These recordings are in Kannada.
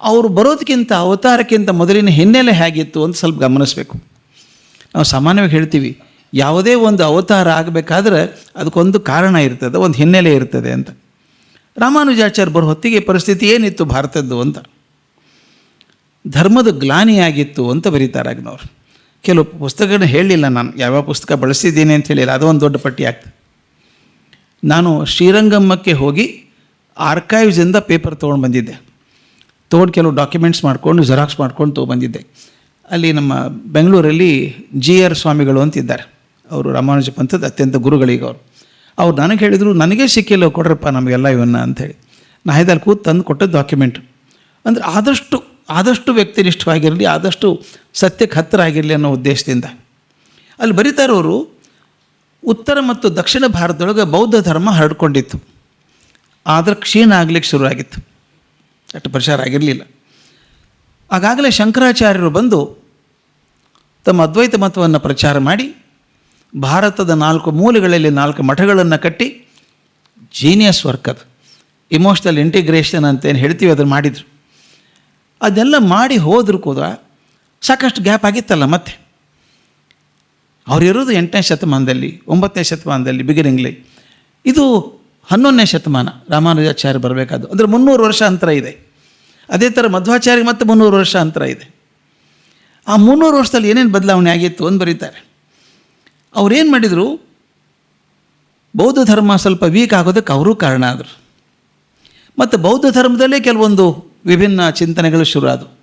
ಅವರು ಬರೋದಕ್ಕಿಂತ ಅವತಾರಕ್ಕಿಂತ ಮೊದಲಿನ ಹಿನ್ನೆಲೆ ಹೇಗಿತ್ತು ಅಂತ ಸ್ವಲ್ಪ ಗಮನಿಸಬೇಕು. ನಾವು ಸಾಮಾನ್ಯವಾಗಿ ಹೇಳ್ತೀವಿ, ಯಾವುದೇ ಒಂದು ಅವತಾರ ಆಗಬೇಕಾದ್ರೆ ಅದಕ್ಕೊಂದು ಕಾರಣ ಇರ್ತದೆ, ಒಂದು ಹಿನ್ನೆಲೆ ಇರ್ತದೆ ಅಂತ. ರಾಮಾನುಜಾಚಾರ್ಯ ಬರೋ ಹೊತ್ತಿಗೆ ಪರಿಸ್ಥಿತಿ ಏನಿತ್ತು ಭಾರತದ್ದು ಅಂತ. ಧರ್ಮದ ಗ್ಲಾನಿಯಾಗಿತ್ತು ಅಂತ ಬರೀತಾರೆ ಅಗ್ನವ್ರು. ಕೆಲವು ಪುಸ್ತಕಗಳನ್ನ ಹೇಳಿಲ್ಲ ನಾನು, ಯಾವ್ಯಾವ ಪುಸ್ತಕ ಬಳಸಿದ್ದೀನಿ ಅಂತ ಹೇಳಿಲ್ಲ, ಅದು ಒಂದು ದೊಡ್ಡ ಪಟ್ಟಿ ಆಗ್ತದೆ. ನಾನು ಶ್ರೀರಂಗಮ್ಮಕ್ಕೆ ಹೋಗಿ ಆರ್ಕೈವ್ಸಿಂದ ಪೇಪರ್ ತೊಗೊಂಡು ಬಂದಿದ್ದೆ. ತೊಗೊಂಡು ಕೆಲವು ಡಾಕ್ಯುಮೆಂಟ್ಸ್ ಮಾಡಿಕೊಂಡು ಜೆರಾಕ್ಸ್ ಮಾಡ್ಕೊಂಡು ತೊಗೊಂಬಂದಿದ್ದೆ ಅಲ್ಲಿ ನಮ್ಮ ಬೆಂಗಳೂರಲ್ಲಿ ಜಿ ಆರ್ ಸ್ವಾಮಿಗಳು ಅಂತಿದ್ದಾರೆ. ಅವರು ರಾಮಾನುಜ ಪಂಥದ ಅತ್ಯಂತ ಗುರುಗಳಿಗೆ ಅವರು. ಅವ್ರು ನನಗೆ ಹೇಳಿದರು, ನನಗೆ ಸಿಕ್ಕಿಲ್ಲ ಕೊಡ್ರಪ್ಪ ನಮಗೆಲ್ಲ ಇವನ್ನ ಅಂಥೇಳಿ ನಾ ಹೈದಲ್ಲಿ ಕೂತು ತಂದು ಕೊಟ್ಟದ್ದು ಡಾಕ್ಯುಮೆಂಟ್ ಅಂದರೆ ಆದಷ್ಟು ಆದಷ್ಟು ವ್ಯಕ್ತಿನಿಷ್ಠವಾಗಿರಲಿ, ಆದಷ್ಟು ಸತ್ಯಕ್ಕೆ ಹತ್ತಿರ ಆಗಿರಲಿ ಅನ್ನೋ ಉದ್ದೇಶದಿಂದ. ಅಲ್ಲಿ ಬರೀತಾ ಇರೋರು ಉತ್ತರ ಮತ್ತು ದಕ್ಷಿಣ ಭಾರತದೊಳಗೆ ಬೌದ್ಧ ಧರ್ಮ ಹರಡ್ಕೊಂಡಿತ್ತು. ಆದರೆ ಕ್ಷೀಣ ಆಗ್ಲಿಕ್ಕೆ ಶುರುವಾಗಿತ್ತು. ಅಷ್ಟು ಪ್ರಚಾರ ಆಗಿರಲಿಲ್ಲ. ಆಗಾಗಲೇ ಶಂಕರಾಚಾರ್ಯರು ಬಂದು ತಮ್ಮ ಅದ್ವೈತ ಮತವನ್ನು ಪ್ರಚಾರ ಮಾಡಿ, ಭಾರತದ ನಾಲ್ಕು ಮೂಲೆಗಳಲ್ಲಿ ನಾಲ್ಕು ಮಠಗಳನ್ನು ಕಟ್ಟಿ ಜೀನಿಯಸ್ ವರ್ಕ್ ಅದು. ಇಮೋಷ್ನಲ್ ಇಂಟಿಗ್ರೇಷನ್ ಅಂತೇನು ಹೇಳ್ತೀವಿ ಅದನ್ನು ಮಾಡಿದರು. ಅದೆಲ್ಲ ಮಾಡಿ ಹೋದರೂ ಕೂಡ ಸಾಕಷ್ಟು ಗ್ಯಾಪ್ ಆಗಿತ್ತಲ್ಲ ಮತ್ತೆ. ಅವರಿರೋದು ಎಂಟನೇ ಶತಮಾನದಲ್ಲಿ, ಒಂಬತ್ತನೇ ಶತಮಾನದಲ್ಲಿ ಬಿಗಿನಿಂಗ್ಲಿ ಇದು ಹನ್ನೊಂದನೇ ಶತಮಾನ ರಾಮಾನುಜಾಚಾರ್ಯ ಬರಬೇಕಾದ್ದು. ಅಂದರೆ ಮುನ್ನೂರು ವರ್ಷ ಅಂತರ ಇದೆ. ಅದೇ ಥರ ಮಧ್ವಾಚಾರ್ಯ ಮತ್ತೆ ಮುನ್ನೂರು ವರ್ಷ ಅಂತರ ಇದೆ. ಆ ಮುನ್ನೂರು ವರ್ಷದಲ್ಲಿ ಏನೇನು ಬದಲಾವಣೆ ಆಗಿತ್ತು ಅಂತ ಬರೀತಾರೆ. ಅವ್ರೇನು ಮಾಡಿದರು? ಬೌದ್ಧ ಧರ್ಮ ಸ್ವಲ್ಪ ವೀಕ್ ಆಗೋದಕ್ಕೆ ಅವರೂ ಕಾರಣ ಆದರು. ಮತ್ತು ಬೌದ್ಧ ಧರ್ಮದಲ್ಲೇ ಕೆಲವೊಂದು ವಿಭಿನ್ನ ಚಿಂತನೆಗಳು ಶುರು ಆದವು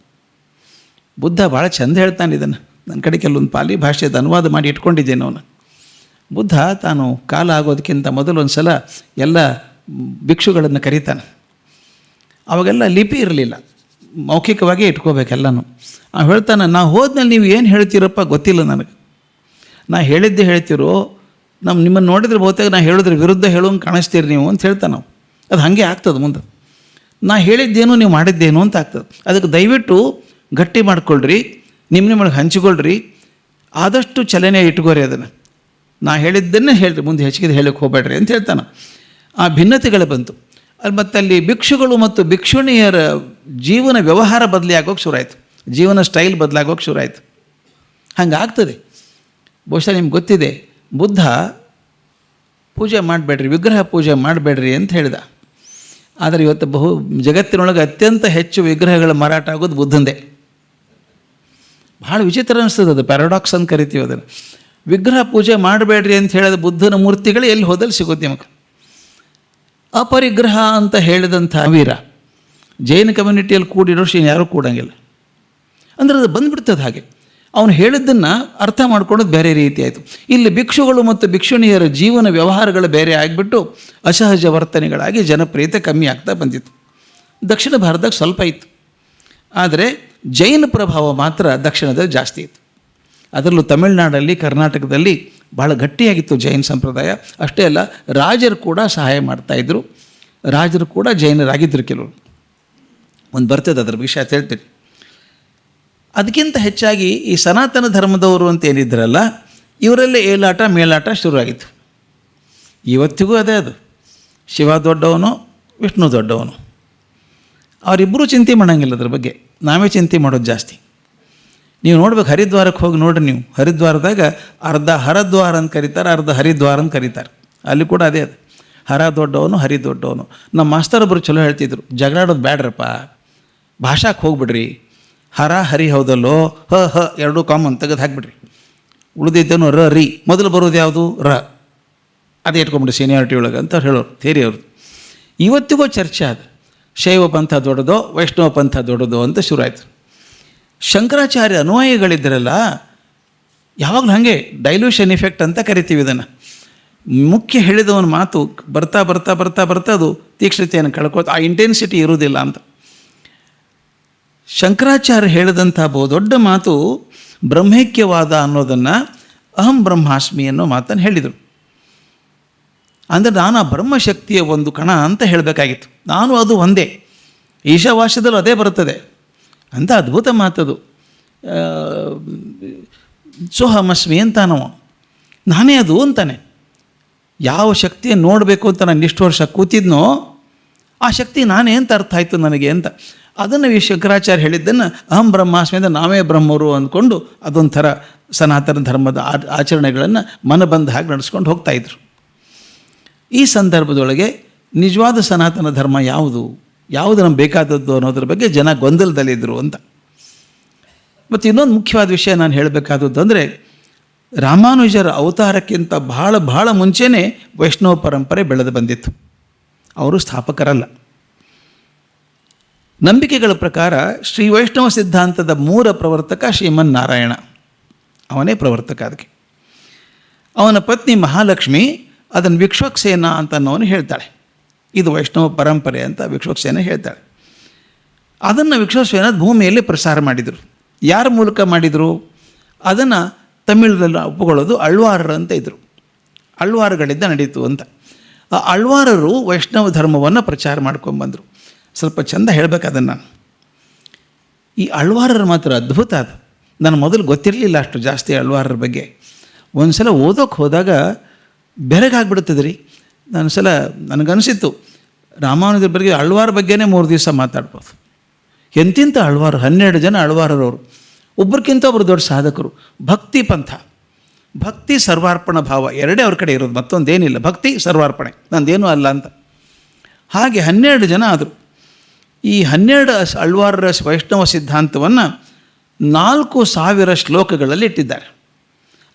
ಬುದ್ಧ ಭಾಳ ಚಂದ ಹೇಳ್ತಾನೆ ಇದನ್ನು. ನನ್ನ ಕಡೆ ಕೆಲವೊಂದು ಪಾಲಿ ಭಾಷೆದ ಅನುವಾದ ಮಾಡಿ ಇಟ್ಕೊಂಡಿದ್ದೇನೆ ಅವನು. ಬುದ್ಧ ತಾನು ಕಾಲ ಆಗೋದಕ್ಕಿಂತ ಮೊದಲು ಒಂದು ಸಲ ಎಲ್ಲ ಭಿಕ್ಷುಗಳನ್ನು ಕರೀತಾನೆ. ಅವಾಗೆಲ್ಲ ಲಿಪಿ ಇರಲಿಲ್ಲ. ಮೌಖಿಕವಾಗಿ ಇಟ್ಕೋಬೇಕೆಲ್ಲನೂ. ಅವ್ನು ಹೇಳ್ತಾನೆ, ನಾ ಹೋದ್ಮೇಲೆ ನೀವು ಏನು ಹೇಳ್ತೀರಪ್ಪ ಗೊತ್ತಿಲ್ಲ ನನಗೆ. ನಾ ಹೇಳಿದ್ದೆ ಹೇಳ್ತೀರೋ ನಮ್ಮ ನಿಮ್ಮನ್ನು ನೋಡಿದ್ರೆ ಬಹುತೇಕ ನಾ ಹೇಳಿದ್ರೆ ವಿರುದ್ಧ ಹೇಳೋಂಗೆ ಕಾಣಿಸ್ತೀರಿ ನೀವು ಅಂತ ಹೇಳ್ತಾನೆ ನಾವು ಅದು ಹಾಗೆ ಆಗ್ತದೆ ಮುಂದೆ. ನಾ ಹೇಳಿದ್ದೇನು, ನೀವು ಮಾಡಿದ್ದೇನು ಅಂತ ಆಗ್ತದೆ. ಅದಕ್ಕೆ ದಯವಿಟ್ಟು ಗಟ್ಟಿ ಮಾಡ್ಕೊಳ್ರಿ ನಿಮ್ಮ ನಿಮ್ಮೊಳಗೆ ಹಂಚಿಕೊಳ್ರಿ. ಆದಷ್ಟು ಚಲನೆ ಇಟ್ಕೋರಿ ಅದನ್ನು. ನಾ ಹೇಳಿದ್ದನ್ನೇ ಹೇಳ್ರಿ, ಮುಂದೆ ಹೆಚ್ಚಿಗೆ ಹೇಳಕ್ಕೆ ಹೋಗಬೇಡ್ರಿ ಅಂತ ಹೇಳ್ತಾನೆ. ಆ ಭಿನ್ನತೆಗಳು ಬಂತು. ಅಲ್ಲಿ ಮತ್ತು ಅಲ್ಲಿ ಭಿಕ್ಷುಗಳು ಮತ್ತು ಭಿಕ್ಷುಣಿಯರ ಜೀವನ ವ್ಯವಹಾರ ಬದಲಾಗೋಕೆ ಶುರು ಶುರುವಾಯಿತು. ಜೀವನ ಸ್ಟೈಲ್ ಬದಲಾಗೋಕೆ ಶುರುವಾಯಿತು. ಹಂಗೆ ಆಗ್ತದೆ ಬಹುಶಃ ನಿಮ್ಗೆ ಗೊತ್ತಿದೆ, ಬುದ್ಧ ಪೂಜೆ ಮಾಡಬೇಡ್ರಿ, ವಿಗ್ರಹ ಪೂಜೆ ಮಾಡಬೇಡ್ರಿ ಅಂತ ಹೇಳಿದ. ಆದರೆ ಇವತ್ತು ಬಹು, ಜಗತ್ತಿನೊಳಗೆ ಅತ್ಯಂತ ಹೆಚ್ಚು ವಿಗ್ರಹಗಳು ಮಾರಾಟ ಆಗೋದು ಬುದ್ಧಂದೇ. ಭಾಳ ವಿಚಿತ್ರ ಅನಿಸ್ತದೆ ಅದು ಪ್ಯಾರಾಡಾಕ್ಸ್ ಅಂತ ಕರಿತೀವಿ ಅದನ್ನು. ವಿಗ್ರಹ ಪೂಜೆ ಮಾಡಬೇಡ್ರಿ ಅಂತ ಹೇಳಿದ ಬುದ್ಧನ ಮೂರ್ತಿಗಳು ಎಲ್ಲಿ ಹೋದಲ್ಲಿ ಸಿಗುತ್ತೆ ನಿಮಗೆ? ಅಪರಿಗ್ರಹ ಅಂತ ಹೇಳಿದಂಥ ವೀರ, ಜೈನ ಕಮ್ಯುನಿಟಿಯಲ್ಲಿ ಕೂಡಿರೋ ಶ್ರೀ ಯಾರೂ ಕೂಡಂಗಿಲ್ಲ. ಅಂದರೆ ಅದು ಬಂದ್ಬಿಡ್ತದೆ ಹಾಗೆ. ಅವನು ಹೇಳಿದ್ದನ್ನು ಅರ್ಥ ಮಾಡ್ಕೊಳ್ಳೋದು ಬೇರೆ ರೀತಿ ಆಯಿತು. ಇಲ್ಲಿ ಭಿಕ್ಷುಗಳು ಮತ್ತು ಭಿಕ್ಷುಣಿಯರ ಜೀವನ ವ್ಯವಹಾರಗಳು ಬೇರೆ ಆಗಿಬಿಟ್ಟು ಅಸಹಜ ವರ್ತನೆಗಳಾಗಿ ಜನಪ್ರಿಯತೆ ಕಮ್ಮಿ ಆಗ್ತಾ ಬಂದಿತ್ತು. ದಕ್ಷಿಣ ಭಾರತದಾಗ ಸ್ವಲ್ಪ ಇತ್ತು. ಆದರೆ ಜೈನ ಪ್ರಭಾವ ಮಾತ್ರ ದಕ್ಷಿಣದಲ್ಲಿ ಜಾಸ್ತಿ ಇತ್ತು. ಅದರಲ್ಲೂ ತಮಿಳುನಾಡಲ್ಲಿ, ಕರ್ನಾಟಕದಲ್ಲಿ ಭಾಳ ಗಟ್ಟಿಯಾಗಿತ್ತು ಜೈನ ಸಂಪ್ರದಾಯ. ಅಷ್ಟೇ ಅಲ್ಲ, ರಾಜರು ಕೂಡ ಸಹಾಯ ಮಾಡ್ತಾಯಿದ್ರು ರಾಜರು ಕೂಡ ಜೈನರಾಗಿದ್ದರು ಕೆಲವರು. ಒಂದು ಬರ್ತದೆ ಅದರ ವಿಷಯ ಅಂತ ಹೇಳ್ತೀನಿ. ಅದಕ್ಕಿಂತ ಹೆಚ್ಚಾಗಿ ಈ ಸನಾತನ ಧರ್ಮದವರು ಅಂತ ಏನಿದ್ರಲ್ಲ, ಇವರಲ್ಲೇ ಏಲಾಟ ಮೇಲಾಟ ಶುರುವಾಗಿತ್ತು. ಇವತ್ತಿಗೂ ಅದೇ ಅದು. ಶಿವ ದೊಡ್ಡವನು, ವಿಷ್ಣು ದೊಡ್ಡವನು. ಅವರಿಬ್ಬರೂ ಚಿಂತೆ ಮಾಡೋಂಗಿಲ್ಲ ಅದ್ರ ಬಗ್ಗೆ. ನಾವೇ ಚಿಂತೆ ಮಾಡೋದು ಜಾಸ್ತಿ. ನೀವು ನೋಡ್ಬೇಕು ಹರಿದ್ವಾರಕ್ಕೆ ಹೋಗಿ ನೋಡ್ರಿ ನೀವು. ಹರಿದ್ವಾರದಾಗ ಅರ್ಧ ಹರದ್ವಾರ ಅಂತ ಕರೀತಾರೆ, ಅರ್ಧ ಹರಿದ್ವಾರ ಅಂತ ಕರೀತಾರೆ. ಅಲ್ಲಿ ಕೂಡ ಅದೇ ಅದು. ಹರ ದೊಡ್ಡವನು, ಹರಿ ದೊಡ್ಡವನು. ನಮ್ಮ ಮಾಸ್ತರ್ ಒಬ್ಬರು ಚಲೋ ಹೇಳ್ತಿದ್ರು, ಜಗಳಾಡೋದು ಬ್ಯಾಡ್ರಪ್ಪ. ಭಾಷಾಕ್ಕೆ ಹೋಗ್ಬಿಡ್ರಿ. ಹರ ಹರಿ ಹೌದಲ್ಲೋ, ಹ ಹ, ಎರಡೂ ಕಾಮನ್ ತೆಗೆದು ಹಾಕ್ಬಿಡ್ರಿ. ಉಳಿದಿದ್ದೇನು ರ, ರಿ. ಮೊದಲು ಬರೋದು ಯಾವುದು? ರ. ಅದೇ ಇಟ್ಕೊಂಬಿಡಿ ಸೀನಿಯಾರಿಟಿ ಒಳಗೆ ಅಂತ ಹೇಳೋರು ಥೇರಿ ಅವ್ರದ್ದು. ಇವತ್ತಿಗೂ ಚರ್ಚೆ ಅದು. ಶೈವ ಪಂಥ ದೊಡ್ಡದೋ, ವೈಷ್ಣವ ಪಂಥ ದೊಡ್ಡದೋ ಅಂತ ಶುರುವಾಯಿತು ಶಂಕರಾಚಾರ್ಯ ಅನುಯಾಯಿಗಳಿದ್ದರಲ್ಲ ಯಾವಾಗಲೂ ಹಾಗೆ ಡೈಲ್ಯೂಷನ್ ಇಫೆಕ್ಟ್ ಅಂತ ಕರಿತೀವಿ ಇದನ್ನು. ಮುಖ್ಯ ಹೇಳಿದವನ ಮಾತು ಬರ್ತಾ ಬರ್ತಾ ಬರ್ತಾ ಬರ್ತಾ ಅದು ತೀಕ್ಷ್ಣತೆಯನ್ನು ಕಳ್ಕೋತ ಆ ಇಂಟೆನ್ಸಿಟಿ ಇರುವುದಿಲ್ಲ ಅಂತ. ಶಂಕರಾಚಾರ್ಯ ಹೇಳಿದಂಥ ಬಹು ದೊಡ್ಡ ಮಾತು ಬ್ರಹ್ಮೈಕ್ಯವಾದ ಅನ್ನೋದನ್ನು ಅಹಂ ಬ್ರಹ್ಮಾಸ್ಮಿ ಅನ್ನೋ ಮಾತನ್ನು ಹೇಳಿದರು. ಅಂದರೆ ನಾನು ಆ ಬ್ರಹ್ಮಶಕ್ತಿಯ ಒಂದು ಕಣ ಅಂತ ಹೇಳಬೇಕಾಗಿತ್ತು. ನಾನು ಅದು ಒಂದೇ. ಈಶಾವಾಸ್ಯದಲ್ಲೂ ಅದೇ ಬರುತ್ತದೆ. ಅಂತ ಅದ್ಭುತ ಮಾತದು. ಸೋಹಮಸ್ಮಿ ಅಂತಾನವ. ನಾನೇ ಅದು ಅಂತಾನೆ. ಯಾವ ಶಕ್ತಿಯನ್ನು ನೋಡಬೇಕು ಅಂತ ನಾನು ಇಷ್ಟು ವರ್ಷ ಕೂತಿದ್ನೋ, ಆ ಶಕ್ತಿ ನಾನೇ ಅಂತ ಅರ್ಥ ಆಯಿತು ನನಗೆ ಅಂತ. ಅದನ್ನು ವಿ ಶಂಕರಾಚಾರ್ಯ ಹೇಳಿದ್ದನ್ನು ಅಹಂ ಬ್ರಹ್ಮಾಸ್ಮಿ ಅಂದರೆ ನಾವೇ ಬ್ರಹ್ಮರು ಅಂದ್ಕೊಂಡು ಅದೊಂಥರ ಸನಾತನ ಧರ್ಮದ ಆಚರಣೆಗಳನ್ನು ಆಚರಣೆಗಳನ್ನು ಮನಬಂದ ಹಾಗೆ ನಡೆಸ್ಕೊಂಡು ಹೋಗ್ತಾಯಿದ್ರು ಈ ಸಂದರ್ಭದೊಳಗೆ ನಿಜವಾದ ಸನಾತನ ಧರ್ಮ ಯಾವುದು? ಯಾವುದು ನಮ್ಗೆ ಬೇಕಾದದ್ದು ಅನ್ನೋದ್ರ ಬಗ್ಗೆ ಜನ ಗೊಂದಲದಲ್ಲಿದ್ದರು ಅಂತ. ಮತ್ತು ಇನ್ನೊಂದು ಮುಖ್ಯವಾದ ವಿಷಯ ನಾನು ಹೇಳಬೇಕಾದದ್ದು ಅಂದರೆ, ರಾಮಾನುಜರ ಅವತಾರಕ್ಕಿಂತ ಬಹಳ ಬಹಳ ಮುಂಚೆನೇ ವೈಷ್ಣವ ಪರಂಪರೆ ಬೆಳೆದು ಬಂದಿತ್ತು. ಅವರು ಸ್ಥಾಪಕರಲ್ಲ. ನಂಬಿಕೆಗಳ ಪ್ರಕಾರ ಶ್ರೀ ವೈಷ್ಣವ ಸಿದ್ಧಾಂತದ ಮೂಲ ಪ್ರವರ್ತಕ ಶ್ರೀಮನ್ನಾರಾಯಣ. ಅವನೇ ಪ್ರವರ್ತಕ ಅದಕ್ಕೆ. ಅವನ ಪತ್ನಿ ಮಹಾಲಕ್ಷ್ಮಿ ಅದನ್ನು ವಿಕ್ಷೋಕ್ಸೇನಾ ಅಂತ ಅನ್ನೋನು ಹೇಳ್ತಾಳೆ. ಇದು ವೈಷ್ಣವ ಪರಂಪರೆ ಅಂತ ವಿಕ್ಷೋಕ್ಸೇನ ಹೇಳ್ತಾಳೆ. ಅದನ್ನು ವಿಕ್ಷೋಕ್ಸೇನ ಭೂಮಿಯಲ್ಲಿ ಪ್ರಸಾರ ಮಾಡಿದರು. ಯಾರ ಮೂಲಕ ಮಾಡಿದರು? ಅದನ್ನು ತಮಿಳದಲ್ಲಿ ಒಪ್ಪಿಕೊಳ್ಳೋದು ಅಳ್ವಾರರು ಅಂತ ಇದ್ದರು ಅಳ್ವಾರಗಳಿಂದ ನಡೀತು ಅಂತ. ಆ ಅಳ್ವಾರರು ವೈಷ್ಣವ ಧರ್ಮವನ್ನು ಪ್ರಚಾರ ಮಾಡ್ಕೊಂಬಂದರು ಸ್ವಲ್ಪ ಚಂದ ಹೇಳಬೇಕು ಅದನ್ನು ಈ ಅಳ್ವಾರರು ಮಾತ್ರ ಅದ್ಭುತ ಅದು. ನಾನು ಮೊದಲು ಗೊತ್ತಿರಲಿಲ್ಲ ಅಷ್ಟು ಜಾಸ್ತಿ ಅಳ್ವಾರರ ಬಗ್ಗೆ. ಒಂದು ಸಲ ಓದೋಕ್ಕೆ ಹೋದಾಗ ಬೆರಗಾಗ್ಬಿಡುತ್ತದೆ ರೀ ನಾನು ಸಲ ನನಗನ್ಸಿತ್ತು. ರಾಮಾನುಜರ ಬಗ್ಗೆ ಅಳ್ವಾರ ಬಗ್ಗೆನೇ ಮೂರು ದಿವಸ ಮಾತಾಡ್ಬೋದು. ಎಂತಿಂಥ ಅಳ್ವಾರು? ಹನ್ನೆರಡು ಜನ ಅಳ್ವಾರರವರು. ಒಬ್ಬರಿಗಿಂತ ಒಬ್ಬರು ದೊಡ್ಡ ಸಾಧಕರು. ಭಕ್ತಿ ಪಂಥ. ಭಕ್ತಿ ಸರ್ವಾರ್ಪಣ ಭಾವ. ಎರಡೇ ಅವ್ರ ಕಡೆ ಇರೋದು, ಮತ್ತೊಂದೇನಿಲ್ಲ. ಭಕ್ತಿ ಸರ್ವಾರ್ಪಣೆ. ನಂದೇನೂ ಅಲ್ಲ ಅಂತ. ಹಾಗೆ ಹನ್ನೆರಡು ಜನ ಆದರು. ಈ ಹನ್ನೆರಡು ಅಳ್ವಾರರ ವೈಷ್ಣವ ಸಿದ್ಧಾಂತವನ್ನು ನಾಲ್ಕು ಸಾವಿರ ಶ್ಲೋಕಗಳಲ್ಲಿ ಇಟ್ಟಿದ್ದಾರೆ.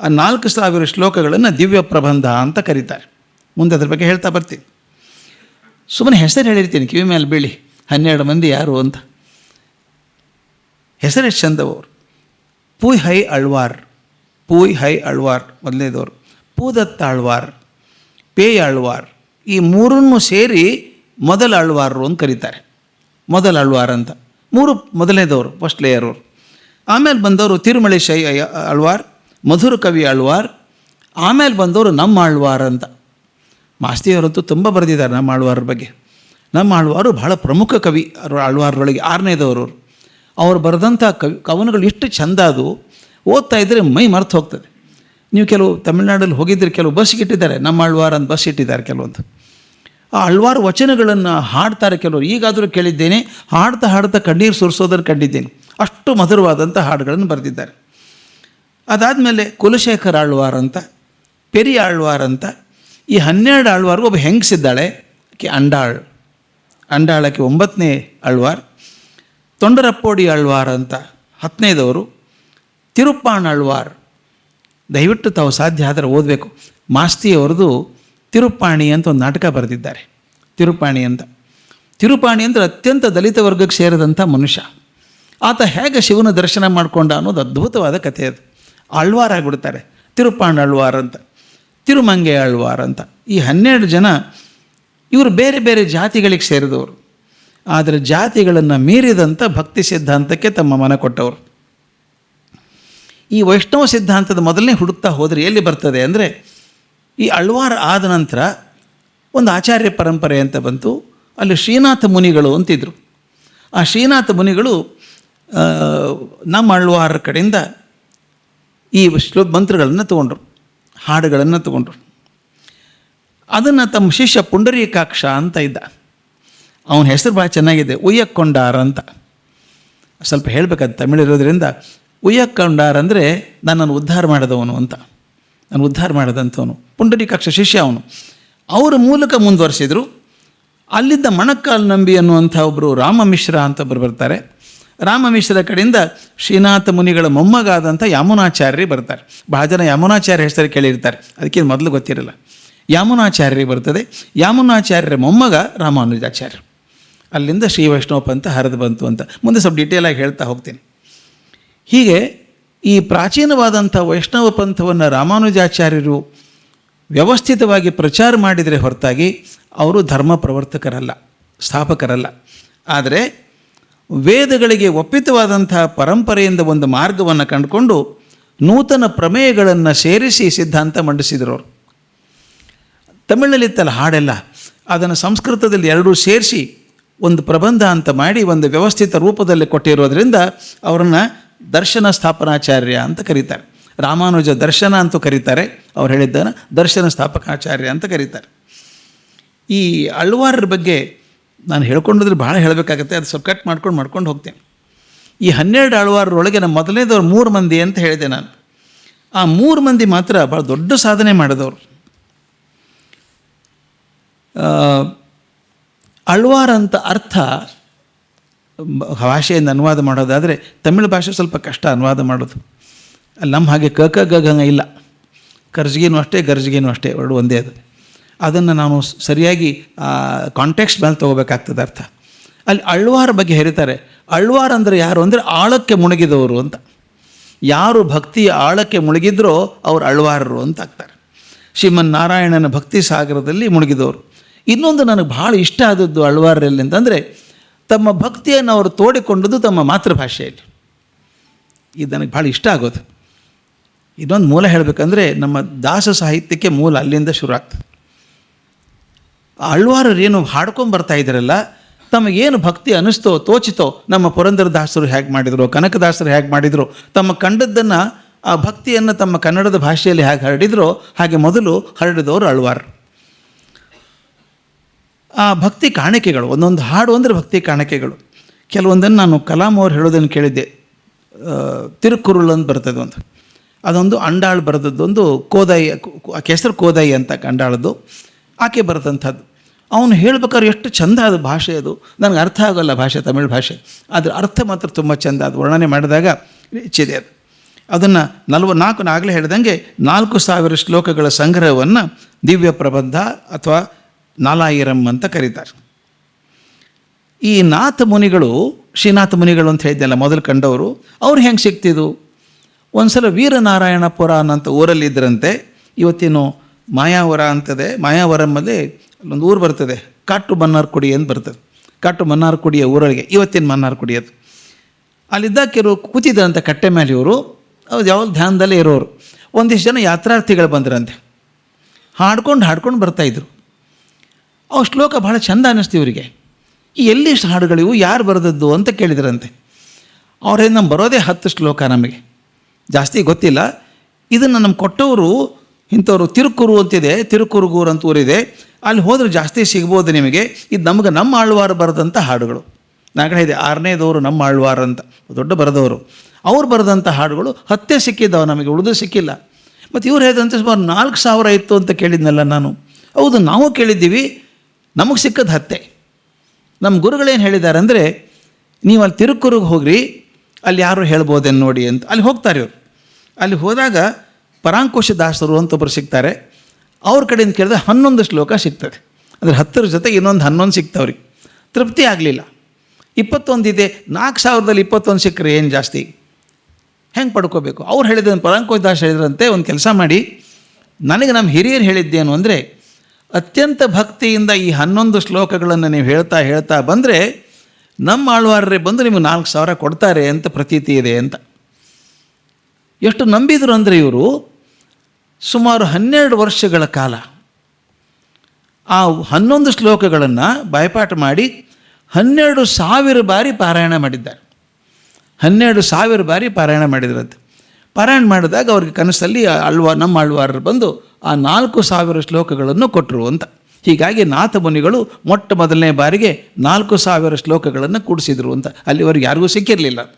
ಆ ನಾಲ್ಕು ಸಾವಿರ ಶ್ಲೋಕಗಳನ್ನು ದಿವ್ಯ ಪ್ರಬಂಧ ಅಂತ ಕರೀತಾರೆ. ಮುಂದೆ ಅದ್ರ ಬಗ್ಗೆ ಹೇಳ್ತಾ ಬರ್ತೀನಿ. ಸುಮ್ಮನೆ ಹೆಸರು ಹೇಳಿರ್ತೀನಿ, ಕಿವಿ ಮೇಲೆ ಬೀಳಿ, ಹನ್ನೆರಡು ಮಂದಿ ಯಾರು ಅಂತ. ಹೆಸರೇ ಚಂದವರು ಪೂಯ್ high Alwar, ಪೂಯ್ high Alwar ಮೊದಲನೇದವರು ಪೂದತ್ತ Alwar pay Alwar, ಈ ಮೂರನ್ನು ಸೇರಿ ಮೊದಲ ಅಳ್ವಾರರು ಅಂತ ಕರೀತಾರೆ. ಮೊದಲ ಅಳ್ವಾರ್ ಅಂತ. ಮೂರು ಮೊದಲನೇದವರು ಫಸ್ಟ್ ಲೇಯರ್ ಅವರು. ಆಮೇಲೆ ಬಂದವರು ತಿರುಮಳೆ ಶೈ ಅಯ್ಯ- ಅಳ್ವಾರ್ ಮಧುರ ಕವಿ ಅಳ್ವಾರ್, ಆಮೇಲೆ ಬಂದವರು ನಮ್ಮ ಅಳ್ವಾರ್ ಅಂತ. ಮಾಸ್ತಿಯವರಂತೂ ತುಂಬ ಬರೆದಿದ್ದಾರೆ ನಮ್ಮ ಆಳ್ವಾರ ಬಗ್ಗೆ. ನಮ್ಮ ಆಳ್ವಾರು ಬಹಳ ಪ್ರಮುಖ ಕವಿ ಆಳ್ವಾರರೊಳಗೆ, ಆರನೇದವರು. ಅವರು. ಅವ್ರು ಬರೆದಂಥ ಕವಿ, ಕವನಗಳು ಎಷ್ಟು ಚಂದ ಅದು. ಓದ್ತಾ ಇದ್ದರೆ ಮೈ ಮರೆತು ಹೋಗ್ತದೆ. ನೀವು ಕೆಲವು ತಮಿಳ್ನಾಡಲ್ಲಿ ಹೋಗಿದ್ದರೆ ಕೆಲವು ಬಸ್ ಇಟ್ಟಿದ್ದಾರೆ, ನಮ್ಮ ಆಳ್ವಾರ ಅಂತ ಬಸ್ ಇಟ್ಟಿದ್ದಾರೆ ಕೆಲವೊಂದು. ಆ ಹಲವಾರು ವಚನಗಳನ್ನು ಹಾಡ್ತಾರೆ ಕೆಲವರು. ಈಗಾದರೂ ಕೇಳಿದ್ದೇನೆ, ಹಾಡ್ತಾ ಹಾಡ್ತಾ ಕಣ್ಣೀರು ಸುರಿಸೋದನ್ನು ಕಂಡಿದ್ದೇನೆ. ಅಷ್ಟು ಮಧುರವಾದಂಥ ಹಾಡುಗಳನ್ನು ಬರೆದಿದ್ದಾರೆ. ಅದಾದಮೇಲೆ ಕುಲಶೇಖರ ಆಳ್ವಾರ್ ಅಂತ ಪೆರಿ ಆಳ್ವಾರ್ ಅಂತ ಈ ಹನ್ನೆರಡು ಆಳ್ವಾರ್ಗೂ ಒಬ್ಬ ಹೆಂಗಸಿದ್ದಾಳೆ, ಆಕೆ ಅಂಡಾಳ್. ಅಂಡಾಳಕ್ಕೆ ಒಂಬತ್ತನೇ ಅಳ್ವಾರ್ ತೊಂಡರಪ್ಪೋಡಿ ಅಳ್ವಾರ್ ಅಂತ ಹತ್ತನೇದವರು. ತಿರುಪ್ಪಾಣ್ ಅಳ್ವಾರ್ ದಯವಿಟ್ಟು ತಾವು ಸಾಧ್ಯ ಆದರೆ ಓದಬೇಕು. ಮಾಸ್ತಿಯವರದು ತಿರುಪ್ಪಾಣಿ ಅಂತ ಒಂದು ನಾಟಕ ಬರೆದಿದ್ದಾರೆ. ತಿರುಪಾಣಿ ಅಂತ. ತಿರುಪಾಣಿ ಅಂದರೆ ಅತ್ಯಂತ ದಲಿತ ವರ್ಗಕ್ಕೆ ಸೇರಿದಂಥ ಮನುಷ್ಯ. ಆತ ಹೇಗೆ ಶಿವನ ದರ್ಶನ ಮಾಡಿಕೊಂಡ ಅನ್ನೋದು ಅದ್ಭುತವಾದ ಕಥೆ ಅದು. ಆಳ್ವಾರ್ ಆಗಿಬಿಡ್ತಾರೆ. ತಿರುಪಾಣ ಆಳ್ವಾರ್ ಅಂತ. ತಿರುಮಂಗೆ ಆಳ್ವಾರ್ ಅಂತ. ಈ ಹನ್ನೆರಡು ಜನ ಇವರು ಬೇರೆ ಬೇರೆ ಜಾತಿಗಳಿಗೆ ಸೇರಿದವರು. ಆದರೆ ಜಾತಿಗಳನ್ನು ಮೀರಿದಂಥ ಭಕ್ತಿ ಸಿದ್ಧಾಂತಕ್ಕೆ ತಮ್ಮ ಮನ ಕೊಟ್ಟವರು. ಈ ವೈಷ್ಣವ ಸಿದ್ಧಾಂತದ ಮೊದಲನೇ ಹುಡುಕ್ತಾ ಹೋದರೆ ಎಲ್ಲಿ ಬರ್ತದೆ ಅಂದರೆ ಈ ಅಳ್ವಾರ ಆದ ನಂತರ ಒಂದು ಆಚಾರ್ಯ ಪರಂಪರೆ ಅಂತ ಬಂತು. ಅಲ್ಲಿ ಶ್ರೀನಾಥ ಮುನಿಗಳು ಅಂತಿದ್ರು. ಆ ಶ್ರೀನಾಥ ಮುನಿಗಳು ನಮ್ಮ ಅಳ್ವಾರ ಕಡೆಯಿಂದ ಈ ಶ್ಲೋ ಮಂತ್ರಗಳನ್ನು ತಗೊಂಡ್ರು. ಹಾಡುಗಳನ್ನು ತಗೊಂಡ್ರು. ಅದನ್ನು ತಮ್ಮ ಶಿಷ್ಯ ಪುಂಡರೀಕಾಕ್ಷ ಅಂತ ಇದ್ದ. ಅವನ ಹೆಸರು ಭಾಳ ಚೆನ್ನಾಗಿದೆ ಉಯ್ಯಕ್ಕೊಂಡಾರ ಅಂತ. ಸ್ವಲ್ಪ ಹೇಳಬೇಕಾದ ತಮಿಳು ಇರೋದ್ರಿಂದ ಉಯ್ಯಕ್ಕೊಂಡಾರ ಅಂದರೆ ನನ್ನನ್ನು ಉದ್ಧಾರ ಮಾಡಿದವನು ಅಂತ. ನಾನು ಉದ್ಧಾರ ಮಾಡಿದಂಥವನು. ಪುಂಡರೀಕಾಕ್ಷ ಶಿಷ್ಯ ಅವನು. ಅವರ ಮೂಲಕ ಮುಂದುವರಿಸಿದರು. ಅಲ್ಲಿದ್ದ ಮಣಕ್ಕಾಲ್ ನಂಬಿ ಅನ್ನುವಂಥ ಒಬ್ಬರು ರಾಮ ಮಿಶ್ರ ಅಂತ ಒಬ್ಬರು ಬರ್ತಾರೆ. ರಾಮ ಮಿಶ್ರ ಕಡೆಯಿಂದ ಶ್ರೀನಾಥ ಮುನಿಗಳ ಮೊಮ್ಮಗಾದಂಥ ಯಾಮುನಾಚಾರ್ಯರೇ ಬರ್ತಾರೆ. ಬಹಳ ಜನ ಯಾಮುನಾಚಾರ್ಯ ಹೆಸರು ಕೇಳಿರ್ತಾರೆ. ಅದಕ್ಕೆ ಮೊದಲು ಗೊತ್ತಿರಲ್ಲ. ಯಾಮುನಾಚಾರ್ಯರಿಗೆ ಬರ್ತದೆ. ಯಾಮುನಾಚಾರ್ಯರ ಮೊಮ್ಮಗ ರಾಮಾನುಜಾಚಾರ್ಯ ಅಲ್ಲಿಂದ ಶ್ರೀ ವೈಷ್ಣವ ಪಂಥ ಹರಿದು ಬಂತು ಅಂತ. ಮುಂದೆ ಸ್ವಲ್ಪ ಡೀಟೇಲಾಗಿ ಹೇಳ್ತಾ ಹೋಗ್ತೀನಿ. ಹೀಗೆ ಈ ಪ್ರಾಚೀನವಾದಂಥ ವೈಷ್ಣವ ಪಂಥವನ್ನು ರಾಮಾನುಜಾಚಾರ್ಯರು ವ್ಯವಸ್ಥಿತವಾಗಿ ಪ್ರಚಾರ ಮಾಡಿದರೆ ಹೊರತಾಗಿ ಅವರು ಧರ್ಮ ಪ್ರವರ್ತಕರಲ್ಲ, ಸ್ಥಾಪಕರಲ್ಲ. ಆದರೆ ವೇದಗಳಿಗೆ ಒಪ್ಪಿತವಾದಂತಹ ಪರಂಪರೆಯಿಂದ ಒಂದು ಮಾರ್ಗವನ್ನು ಕಂಡುಕೊಂಡು ನೂತನ ಪ್ರಮೇಯಗಳನ್ನು ಸೇರಿಸಿ ಸಿದ್ಧಾಂತ ಮಂಡಿಸಿದರು ಅವರು. ತಮಿಳಲ್ಲಿತ್ತಲ್ಲ ಹಾಡೆಲ್ಲ? ಅದನ್ನು ಸಂಸ್ಕೃತದಲ್ಲಿ ಎರಡೂ ಸೇರಿಸಿ ಒಂದು ಪ್ರಬಂಧ ಅಂತ ಮಾಡಿ ಒಂದು ವ್ಯವಸ್ಥಿತ ರೂಪದಲ್ಲಿ ಕೊಟ್ಟಿರೋದ್ರಿಂದ ಅವರನ್ನು ದರ್ಶನ ಸ್ಥಾಪನಾಚಾರ್ಯ ಅಂತ ಕರೀತಾರೆ. ರಾಮಾನುಜ ದರ್ಶನ ಅಂತೂ ಕರೀತಾರೆ. ಅವ್ರು ಹೇಳಿದ್ದನ್ನು ದರ್ಶನ ಸ್ಥಾಪಕಾಚಾರ್ಯ ಅಂತ ಕರೀತಾರೆ. ಈ ಅಳ್ವಾರರ ಬಗ್ಗೆ ನಾನು ಹೇಳ್ಕೊಂಡಿದ್ರೆ ಭಾಳ ಹೇಳಬೇಕಾಗತ್ತೆ, ಅದು ಸ್ವಲ್ಪ ಕಟ್ ಮಾಡ್ಕೊಂಡು ಮಾಡ್ಕೊಂಡು ಹೋಗ್ತೇನೆ. ಈ ಹನ್ನೆರಡು ಆಳ್ವಾರರೊಳಗೆ ನಮ್ಮ ಮೊದಲನೇದವ್ರು ಮೂರು ಮಂದಿ ಅಂತ ಹೇಳಿದೆ ನಾನು. ಆ ಮೂರು ಮಂದಿ ಮಾತ್ರ ಭಾಳ ದೊಡ್ಡ ಸಾಧನೆ ಮಾಡಿದವರು. ಅಳ್ವಾರ ಅಂತ ಅರ್ಥ ಭಾಷೆಯಿಂದ ಅನುವಾದ ಮಾಡೋದಾದರೆ ತಮಿಳು ಭಾಷೆ ಸ್ವಲ್ಪ ಕಷ್ಟ ಅನುವಾದ ಮಾಡೋದು. ಅಲ್ಲಿ ನಮ್ಮ ಹಾಗೆ ಕ ಕ ಂಗ ಇಲ್ಲ. ಕರ್ಜಿಗೇನು ಅಷ್ಟೇ, ಗರ್ಜಿಗೇನು ಅಷ್ಟೇ, ಎರಡು ಒಂದೇ ಅದು. ಅದನ್ನು ಸ್- ಸರಿಯಾಗಿ ಕಾಂಟೆಕ್ಸ್ಟ್ ಮೇಲೆ ತೊಗೋಬೇಕಾಗ್ತದೆ ಅರ್ಥ. ಅಲ್ಲಿ ಅಳ್ವಾರ ಬಗ್ಗೆ ಹೇಳ್ತಾರೆ ಅಳ್ವಾರ ಅಂದರೆ ಯಾರು ಅಂದರೆ ಆಳಕ್ಕೆ ಮುಳುಗಿದವರು ಅಂತ. ಯಾರು ಭಕ್ತಿಯ ಆಳಕ್ಕೆ ಮುಳುಗಿದ್ರೋ ಅವರು ಅಳ್ವಾರರು ಅಂತ ಆಗ್ತಾರೆ. ಶ್ರೀಮನ್ ನಾರಾಯಣನ ಭಕ್ತಿ ಸಾಗರದಲ್ಲಿ ಮುಳುಗಿದವರು ಇನ್ನೊಂದು ನನಗೆ ಭಾಳ ಇಷ್ಟ ಆದದ್ದು ಅಳ್ವಾರರಲ್ಲಿ ಅಂತಂದರೆ ತಮ್ಮ ಭಕ್ತಿಯನ್ನು ಅವರು ತೋಡಿಕೊಂಡದ್ದು ತಮ್ಮ ಮಾತೃಭಾಷೆಯಲ್ಲಿ. ಇದು ನನಗೆ ಭಾಳ ಇಷ್ಟ ಆಗೋದು. ಇನ್ನೊಂದು ಮೂಲ ಹೇಳಬೇಕಂದ್ರೆ, ನಮ್ಮ ದಾಸ ಸಾಹಿತ್ಯಕ್ಕೆ ಮೂಲ ಅಲ್ಲಿಂದ ಶುರು ಆಗ್ತದೆ. ಅಳ್ವಾರರು ಏನು ಹಾಡ್ಕೊಂಡು ಬರ್ತಾ ಇದ್ದಾರಲ್ಲ ತಮಗೇನು ಭಕ್ತಿ ಅನಿಸ್ತೋ ತೋಚಿತೋ, ನಮ್ಮ ಪುರಂದರದಾಸರು ಹೇಗೆ ಮಾಡಿದರು ಕನಕದಾಸರು ಹೇಗೆ ಮಾಡಿದರು, ತಮ್ಮ ಕಂಡದ್ದನ್ನು, ಆ ಭಕ್ತಿಯನ್ನು ತಮ್ಮ ಕನ್ನಡದ ಭಾಷೆಯಲ್ಲಿ ಹೇಗೆ ಹರಡಿದ್ರೋ, ಹಾಗೆ ಮೊದಲು ಹರಡಿದವರು ಅಳ್ವಾರ್. ಆ ಭಕ್ತಿ ಕಾಣಿಕೆಗಳು, ಒಂದೊಂದು ಹಾಡು ಅಂದರೆ ಭಕ್ತಿ ಕಾಣಿಕೆಗಳು. ಕೆಲವೊಂದನ್ನು ನಾನು ಕಲಾಂ ಅವ್ರು ಹೇಳೋದನ್ನು ಕೇಳಿದ್ದೆ. ತಿರುಕುರುಳು ಅಂತ ಬರ್ತದೆ ಒಂದು. ಅದೊಂದು ಅಂಡಾಳು ಬರೆದದ್ದೊಂದು ಕೋದಾಯಿ ಕೆಸರು ಕೋದಾಯಿ ಅಂತ ಅಂಡಾಳದ್ದು. ಆಕೆ ಬರೆದಂಥದ್ದು. ಅವನು ಹೇಳ್ಬೇಕಾದ್ರೆ ಎಷ್ಟು ಚಂದ ಅದು ಭಾಷೆ ಅದು. ನನಗೆ ಅರ್ಥ ಆಗೋಲ್ಲ ಭಾಷೆ, ತಮಿಳು ಭಾಷೆ. ಅದ್ರ ಅರ್ಥ ಮಾತ್ರ ತುಂಬ ಚೆಂದ ಅದು. ವರ್ಣನೆ ಮಾಡಿದಾಗ ಹೆಚ್ಚಿದೆ ಅದು. ಅದನ್ನು ನಲ್ವ ನಾಲ್ಕು ಆಗಲೇ ಹೇಳ್ದಂಗೆ ನಾಲ್ಕು ಸಾವಿರ ಶ್ಲೋಕಗಳ ಸಂಗ್ರಹವನ್ನು ದಿವ್ಯ ಪ್ರಬಂಧ ಅಥವಾ ನಾಲಾಯಿರಂ ಅಂತ ಕರೀತಾರೆ. ಈ ನಾಥ ಮುನಿಗಳು, ಶ್ರೀನಾಥ ಮುನಿಗಳು ಅಂತ ಹೇಳಿದ್ದೆಲ್ಲ ಮೊದಲು ಕಂಡವರು, ಅವ್ರು ಹೆಂಗೆ ಸಿಕ್ತಿದ್ದು ಒಂದು ಸಲ ವೀರನಾರಾಯಣಪುರ ಅನ್ನೋಂಥ ಊರಲ್ಲಿದ್ದರಂತೆ ಇವತ್ತೇನು ಮಾಯಾವರ ಅಂತದೆ ಮಾಯಾವರಮ್ಮಲ್ಲಿ ಒಂದು ಊರು ಬರ್ತದೆ. ಕಾಟು ಮನ್ನಾರ್ಕುಡಿ ಅಂತ ಬರ್ತದೆ. ಕಾಟು ಮನ್ನಾರ್ಕುಡಿಯ ಊರೊಳಗೆ, ಇವತ್ತಿನ ಮನ್ನಾರ್ಕುಡಿ ಅದು ಅಲ್ಲಿದ್ದಾಗ ಕೆಲವು ಕೂತಿದ್ದಂಥ ಕಟ್ಟೆ ಮೇಲೆ ಇವರು. ಅವ್ರು ಯಾವಾಗ ಧ್ಯಾನದಲ್ಲೇ ಇರೋರು. ಒಂದಿಷ್ಟು ಜನ ಯಾತ್ರಾರ್ಥಿಗಳು ಬಂದ್ರಂತೆ. ಹಾಡ್ಕೊಂಡು ಹಾಡ್ಕೊಂಡು ಬರ್ತಾಯಿದ್ರು ಅವು ಶ್ಲೋಕ ಭಾಳ ಚಂದ ಅನ್ನಿಸ್ತು ಇವರಿಗೆ. ಈ ಎಲ್ಲಿ ಇಷ್ಟು ಹಾಡುಗಳಿವು ಯಾರು ಬರೆದದ್ದು ಅಂತ ಕೇಳಿದ್ರಂತೆ. ಅವ್ರೇನು ನಮ್ಮ ಬರೋದೇ ಹತ್ತು ಶ್ಲೋಕ ನಮಗೆ. ಜಾಸ್ತಿ ಗೊತ್ತಿಲ್ಲ. ಇದನ್ನು ನಮ್ಮ ಕೊಟ್ಟವರು ಇಂಥವ್ರು ತಿರುಕುರು ಅಂತಿದೆ, ತಿರುಕುರುಗೂರು ಅಂತ ಊರಿದೆ. ಅಲ್ಲಿ ಹೋದರೆ ಜಾಸ್ತಿ ಸಿಗ್ಬೋದು ನಿಮಗೆ. ಇದು ನಮಗೆ ನಮ್ಮ ಆಳ್ವಾರ ಬರೆದಂಥ ಹಾಡುಗಳು. ನಾಗಡೆ ಇದೆ, ಆರನೇದವರು ನಮ್ಮ ಆಳ್ವಾರ ಅಂತ, ದೊಡ್ಡ ಬರೆದವರು. ಅವ್ರು ಬರೆದಂಥ ಹಾಡುಗಳು ಹತ್ತೇ ಸಿಕ್ಕಿದ್ದಾವೆ ನಮಗೆ, ಉಳಿದು ಸಿಕ್ಕಿಲ್ಲ. ಮತ್ತು ಇವ್ರು ಹೇಳಿದಂತೆ ಸುಮಾರು ನಾಲ್ಕು ಸಾವಿರ ಇತ್ತು ಅಂತ ಕೇಳಿದ್ನಲ್ಲ ನಾನು. ಹೌದು, ನಾವು ಕೇಳಿದ್ದೀವಿ, ನಮಗೆ ಸಿಕ್ಕದ ಹತ್ತೆ. ನಮ್ಮ ಗುರುಗಳೇನು ಹೇಳಿದ್ದಾರೆ ಅಂದರೆ ನೀವು ಅಲ್ಲಿ ತಿರುಕುರುಗೆ ಹೋಗ್ರಿ, ಅಲ್ಲಿ ಯಾರು ಹೇಳ್ಬೋದೇನು ನೋಡಿ ಅಂತ. ಅಲ್ಲಿ ಹೋಗ್ತಾರೆ ಇವರು. ಅಲ್ಲಿ ಹೋದಾಗ ಪರಾಂಕುಶ ದಾಸರು ಅಂತ ಒಬ್ಬರು ಸಿಗ್ತಾರೆ. ಅವ್ರ ಕಡೆಯಿಂದ ಕೇಳಿದ್ರೆ ಹನ್ನೊಂದು ಶ್ಲೋಕ ಸಿಗ್ತದೆ. ಅಂದರೆ ಹತ್ತರ ಜೊತೆಗೆ ಇನ್ನೊಂದು ಹನ್ನೊಂದು ಸಿಗ್ತಾವ್ರಿ. ತೃಪ್ತಿ ಆಗಲಿಲ್ಲ. ಇಪ್ಪತ್ತೊಂದು ಇದೆ, ನಾಲ್ಕು ಸಾವಿರದಲ್ಲಿ ಇಪ್ಪತ್ತೊಂದು ಸಿಕ್ಕರೆ ಏನು ಜಾಸ್ತಿ? ಹೆಂಗೆ ಪಡ್ಕೋಬೇಕು? ಅವ್ರು ಹೇಳಿದ ಪರಾಂಕುಶ ದಾಸ್ ಹೇಳಿದ್ರಂತೆ, ಒಂದು ಕೆಲಸ ಮಾಡಿ. ನನಗೆ ನಮ್ಮ ಹಿರಿಯರು ಹೇಳಿದ್ದೇನು ಅಂದರೆ, ಅತ್ಯಂತ ಭಕ್ತಿಯಿಂದ ಈ ಹನ್ನೊಂದು ಶ್ಲೋಕಗಳನ್ನು ನೀವು ಹೇಳ್ತಾ ಹೇಳ್ತಾ ಬಂದರೆ, ನಮ್ಮ ಆಳ್ವಾರರೇ ಬಂದು ನಿಮಗೆ ನಾಲ್ಕು ಸಾವಿರ ಕೊಡ್ತಾರೆ ಅಂತ ಪ್ರತೀತಿ ಇದೆ ಅಂತ. ಎಷ್ಟು ನಂಬಿದರು ಅಂದರೆ ಇವರು ಸುಮಾರು ಹನ್ನೆರಡು ವರ್ಷಗಳ ಕಾಲ ಆ ಹನ್ನೊಂದು ಶ್ಲೋಕಗಳನ್ನು ಬಾಯ್ಪಾಠ ಮಾಡಿ ಹನ್ನೆರಡು ಸಾವಿರ ಬಾರಿ ಪಾರಾಯಣ ಮಾಡಿದ್ದಾರೆ. ಹನ್ನೆರಡು ಸಾವಿರ ಬಾರಿ ಪಾರಾಯಣ ಮಾಡಿದ್ರಂತೆ. ಪಾರಾಯಣ ಮಾಡಿದಾಗ ಅವ್ರಿಗೆ ಕನಸಲ್ಲಿ ಅಳ್ವಾ, ನಮ್ಮ ಅಳ್ವಾರರು ಬಂದು ಆ ನಾಲ್ಕು ಸಾವಿರ ಶ್ಲೋಕಗಳನ್ನು ಕೊಟ್ಟರು ಅಂತ. ಹೀಗಾಗಿ ನಾಥ ಮುನಿಗಳು ಮೊಟ್ಟ ಮೊದಲನೇ ಬಾರಿಗೆ ನಾಲ್ಕು ಸಾವಿರ ಶ್ಲೋಕಗಳನ್ನು ಕೂಡಿಸಿದರು ಅಂತ. ಅಲ್ಲಿವರೆಗೆ ಯಾರಿಗೂ ಸಿಕ್ಕಿರಲಿಲ್ಲ.